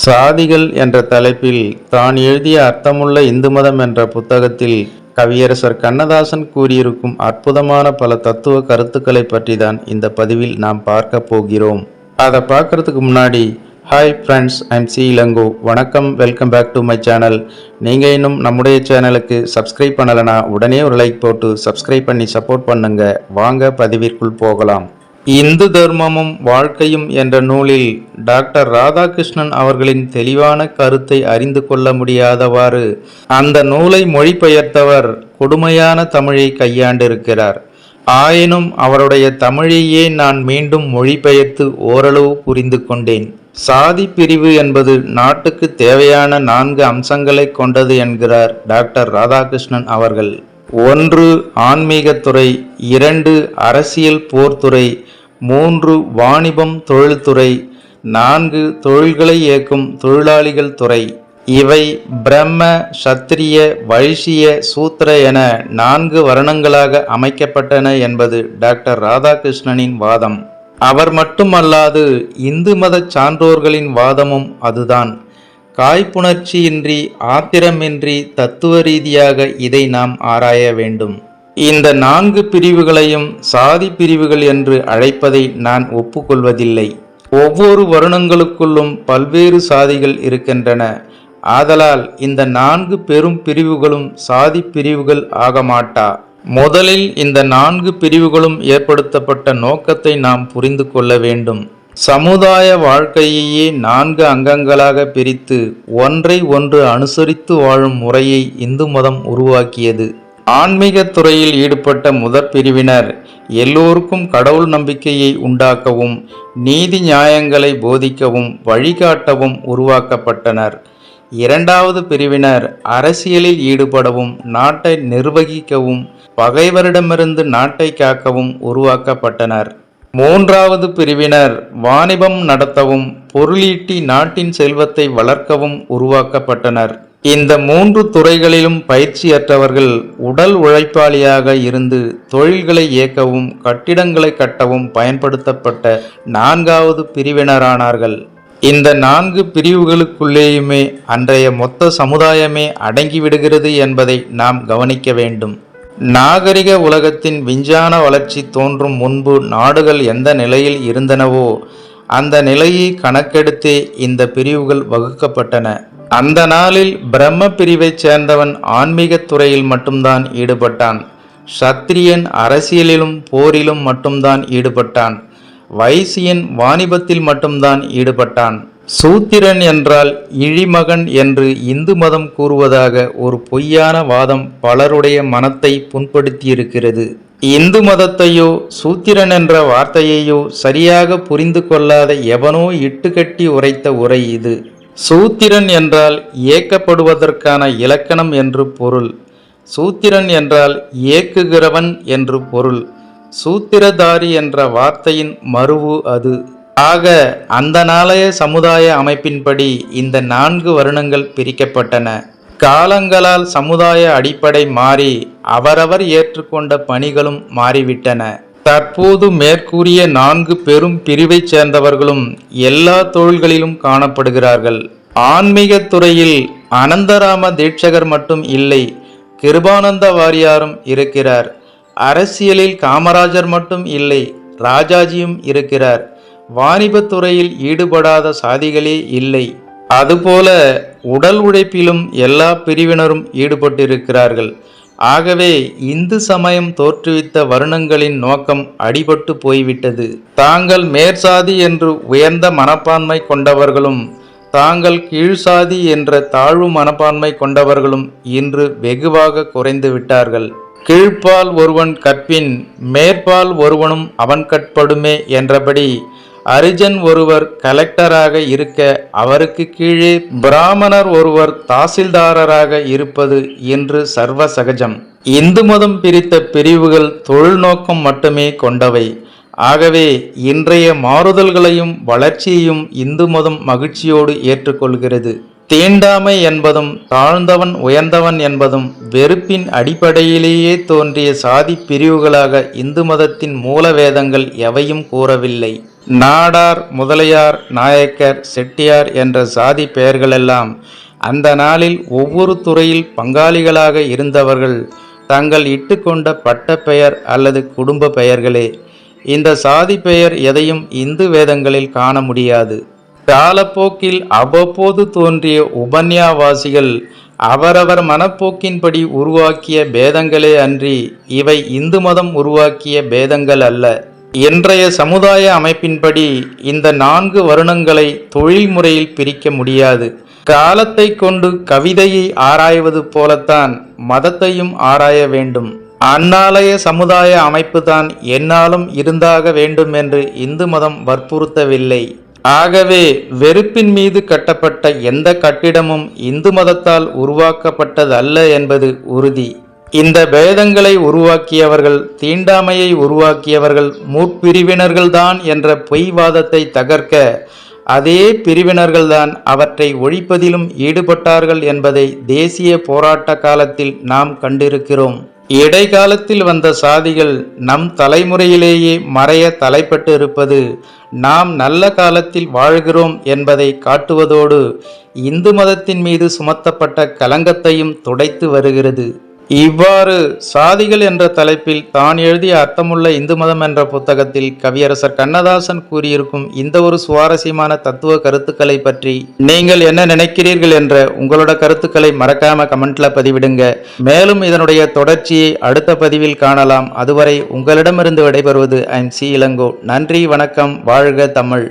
சாதிகள் என்ற தலைப்பில் தான் எழுதிய அர்த்தமுள்ள இந்து மதம் என்ற புத்தகத்தில் கவியரசர் கண்ணதாசன் கூறியிருக்கும் அற்புதமான பல தத்துவ கருத்துக்களை பற்றி தான் இந்த பதிவில் நாம் பார்க்க போகிறோம். அதை பார்க்கறதுக்கு முன்னாடி hi friends I'm C Ilango. வணக்கம் welcome back to my channel நீங்கள் இன்னும் நம்முடைய சேனலுக்கு சப்ஸ்கிரைப் பண்ணலைன்னா உடனே ஒரு லைக் போட்டு சப்ஸ்கிரைப் பண்ணி சப்போர்ட் பண்ணுங்க. வாங்க பதிவிற்குள் போகலாம். இந்து தர்மமும் வாழ்க்கையும் என்ற நூலில் டாக்டர் ராதாகிருஷ்ணன் அவர்களின் தெளிவான கருத்தை அறிந்து கொள்ள முடியாதவாறு அந்த நூலை மொழிபெயர்த்தவர் கொடுமையான தமிழை கையாண்டிருக்கிறார். ஆயினும் அவருடைய தமிழையே நான் மீண்டும் மொழிபெயர்த்து ஓரளவு புரிந்து கொண்டேன். சாதி பிரிவு என்பது நாட்டுக்கு தேவையான நான்கு அம்சங்களை கொண்டது என்கிறார் டாக்டர் ராதாகிருஷ்ணன் அவர்கள். ஒன்று ஆன்மீகத்துறை இரண்டு அரசியல் போர்த்துறை மூன்று வாணிபம் தொழில்துறை நான்கு தொழில்களை இயக்கும் தொழிலாளிகள் துறை. இவை பிரம்ம சத்திரிய வைசிய சூத்திர என நான்கு வருணங்களாக அமைக்கப்பட்டன என்பது டாக்டர் ராதாகிருஷ்ணனின் வாதம். அவர் மட்டுமல்லாது இந்து மத சான்றோர்களின் வாதமும் அதுதான். காய்ப்புணர்ச்சியின்றி ஆத்திரமின்றி தத்துவ ரீதியாக இதை நாம் ஆராய வேண்டும். இந்த நான்கு பிரிவுகளையும் சாதி பிரிவுகள் என்று அழைப்பதை நான் ஒப்புக்கொள்வதில்லை. ஒவ்வொரு வருணங்களுக்குள்ளும் பல்வேறு சாதிகள் இருக்கின்றன. ஆதலால் இந்த நான்கு பெரும் பிரிவுகளும் சாதி பிரிவுகள் ஆக மாட்டா. முதலில் இந்த நான்கு பிரிவுகளும் ஏற்படுத்தப்பட்ட நோக்கத்தை நாம் புரிந்து கொள்ள வேண்டும். சமுதாய வாழ்க்கையையே நான்கு அங்கங்களாக பிரித்து ஒன்றை ஒன்று அனுசரித்து வாழும் முறையை இந்து மதம் உருவாக்கியது. ஆன்மீக துறையில் ஈடுபட்ட முதற் பிரிவினர் எல்லோருக்கும் கடவுள் நம்பிக்கையை உண்டாக்கவும் நீதி நியாயங்களை போதிக்கவும் வழிகாட்டவும் உருவாக்கப்பட்டனர். இரண்டாவது பிரிவினர் அரசியலில் ஈடுபடவும் நாட்டை நிர்வகிக்கவும் பகைவரிடமிருந்து நாட்டை காக்கவும் உருவாக்கப்பட்டனர். மூன்றாவது பிரிவினர் வாணிபம் நடத்தவும் பொருளீட்டி நாட்டின் செல்வத்தை வளர்க்கவும் உருவாக்கப்பட்டனர். இந்த மூன்று துறைகளிலும் பயிற்சியற்றவர்கள் உடல் உழைப்பாளியாக இருந்து தொழில்களை இயக்கவும் கட்டிடங்களை கட்டவும் பயன்படுத்தப்பட்ட நான்காவது பிரிவினரானார்கள். இந்த நான்கு பிரிவுகளுக்குள்ளேயுமே அன்றைய மொத்த சமுதாயமே அடங்கிவிடுகிறது என்பதை நாம் கவனிக்க வேண்டும். நாகரிக உலகத்தின் விஞ்ஞான வளர்ச்சி தோன்றும் முன்பு நாடுகள் எந்த நிலையில் இருந்தனவோ அந்த நிலையை கணக்கெடுத்தே இந்த பிரிவுகள் வகுக்கப்பட்டன. அந்த நாளில் பிரம்ம பிரிவைச் சேர்ந்தவன் ஆன்மீகத் துறையில் மட்டும்தான் ஈடுபட்டான். சத்திரியன் அரசியலிலும் போரிலும் மட்டும்தான் ஈடுபட்டான். வைசியன் வாணிபத்தில் மட்டும்தான் ஈடுபட்டான். சூத்திரன் என்றால் இழிமகன் என்று இந்து மதம் கூறுவதாக ஒரு பொய்யான வாதம் பலருடைய மனத்தை புண்படுத்தியிருக்கிறது. இந்து மதத்தையோ சூத்திரன் என்ற வார்த்தையையோ சரியாக புரிந்து கொள்ளாத எவனோ இட்டுக்கட்டி உரைத்த உரை இது. சூத்திரன் என்றால் இயக்கப்படுவதற்கான இலக்கணம் என்று பொருள். சூத்திரன் என்றால் இயக்குகிறவன் என்று பொருள். சூத்திரதாரி என்ற வார்த்தையின் மறுவு அது. ஆக அந்த நாளைய சமுதாய அமைப்பின்படி இந்த நான்கு வருணங்கள் பிரிக்கப்பட்டன. காலங்களால் சமுதாய அடிப்படை மாறி அவரவர் ஏற்றுக்கொண்ட பணிகளும் மாறிவிட்டன. தற்போது மேற்கூறிய நான்கு பெரும் பிரிவைச் சேர்ந்தவர்களும் எல்லா தொழில்களிலும் காணப்படுகிறார்கள். ஆன்மீக துறையில் அனந்தராம தீட்சகர் மட்டும் இல்லை கிருபானந்த வாரியாரும் இருக்கிறார். அரசியலில் காமராஜர் மட்டும் இல்லை ராஜாஜியும் இருக்கிறார். வாணிபத் துறையில் ஈடுபடாத சாதிகளே இல்லை. அதுபோல உடல் உழைப்பிலும் எல்லா பிரிவினரும் ஈடுபட்டிருக்கிறார்கள். ஆகவே இந்து சமயம் தோற்றுவித்த வருணங்களின் நோக்கம் அடிபட்டு போய்விட்டது. தாங்கள் மேற்சாதி என்று உயர்ந்த மனப்பான்மை கொண்டவர்களும் தாங்கள் கீழ்சாதி என்ற தாழ்வு மனப்பான்மை கொண்டவர்களும் இன்று வெகுவாக குறைந்து விட்டார்கள். கீழ்ப்பால் ஒருவன் கற்பின் மேற்பால் ஒருவனும் அவன் கட்படுமே என்றபடி அரிஜன் ஒருவர் கலெக்டராக இருக்க அவருக்கு கீழே பிராமணர் ஒருவர் தாசில்தாரராக இருப்பது என்று சர்வ சகஜம் இந்து மதம் பிரித்த பிரிவுகள் தொழில்நோக்கம் மட்டுமே கொண்டவை. ஆகவே இன்றைய மாறுதல்களையும் வளர்ச்சியையும் இந்து மதம் மகிழ்ச்சியோடு ஏற்றுக்கொள்கிறது. தீண்டாமை என்பதும் தாழ்ந்தவன் உயர்ந்தவன் என்பதும் வெறுப்பின் அடிப்படையிலேயே தோன்றிய சாதி பிரிவுகளாக இந்து மதத்தின் மூல வேதங்கள் எவையும் கூறவில்லை. நாடார் முதலியார் நாயக்கர் செட்டியார் என்ற சாதி பெயர்களெல்லாம் அந்த நாளில் ஒவ்வொரு துறையில் பங்காளிகளாக இருந்தவர்கள் தங்கள் இட்டுக்கொண்ட பட்டப்பெயர் அல்லது குடும்ப பெயர்களே. இந்த சாதி பெயர் எதையும் இந்து வேதங்களில் காண முடியாது. காலப்போக்கில் அவ்வப்போது தோன்றிய உபன்யாவாசிகள் அவரவர் மனப்போக்கின்படி உருவாக்கிய பேதங்களே அன்றி இவை இந்து மதம் உருவாக்கிய பேதங்கள் அல்ல. இன்றைய சமுதாய அமைப்பின்படி இந்த நான்கு வருணங்களை தொழில் முறையில் பிரிக்க முடியாது. காலத்தை கொண்டு கவிதையை ஆராய்வது போலத்தான் மதத்தையும் ஆராய வேண்டும். அந்நாளைய சமுதாய அமைப்புதான் என்னாலும் இருந்தாக வேண்டும் என்று இந்து மதம் வற்புறுத்தவில்லை. ஆகவே வெறுப்பின் மீது கட்டப்பட்ட எந்த கட்டிடமும் இந்து மதத்தால் உருவாக்கப்பட்டதல்ல என்பது உறுதி. இந்த பேதங்களை உருவாக்கியவர்கள் தீண்டாமையை உருவாக்கியவர்கள் முற்பிரிவினர்கள்தான் என்ற பொய்வாதத்தை தகர்க்க அதே பிரிவினர்கள்தான் அவற்றை ஒழிப்பதிலும் ஈடுபட்டார்கள் என்பதை தேசிய போராட்ட காலத்தில் நாம் கண்டிருக்கிறோம். இடைக்காலத்தில் வந்த சாதிகள் நம் தலைமுறையிலேயே மறைய தலைப்பட்டு இருப்பது நாம் நல்ல காலத்தில் வாழ்கிறோம் என்பதை காட்டுவதோடு இந்து மதத்தின் மீது சுமத்தப்பட்ட கலங்கத்தையும் துடைத்து வருகிறது. இவ்வாறு சாதிகள் என்ற தலைப்பில் தான் எழுதிய அர்த்தமுள்ள இந்து மதம் என்ற புத்தகத்தில் கவியரசர் கண்ணதாசன் கூறியிருக்கும் இந்த ஒரு சுவாரஸ்யமான தத்துவ கருத்துக்களை பற்றி நீங்கள் என்ன நினைக்கிறீர்கள் என்ற உங்களோட கருத்துக்களை மறக்காம கமெண்ட்ல பதிவிடுங்க. மேலும் இதனுடைய தொடர்ச்சியை அடுத்த பதிவில் காணலாம். அதுவரை உங்களிடமிருந்து விடைபெறுவது ஐம் சி இளங்கோ. நன்றி வணக்கம் வாழ்க தமிழ்.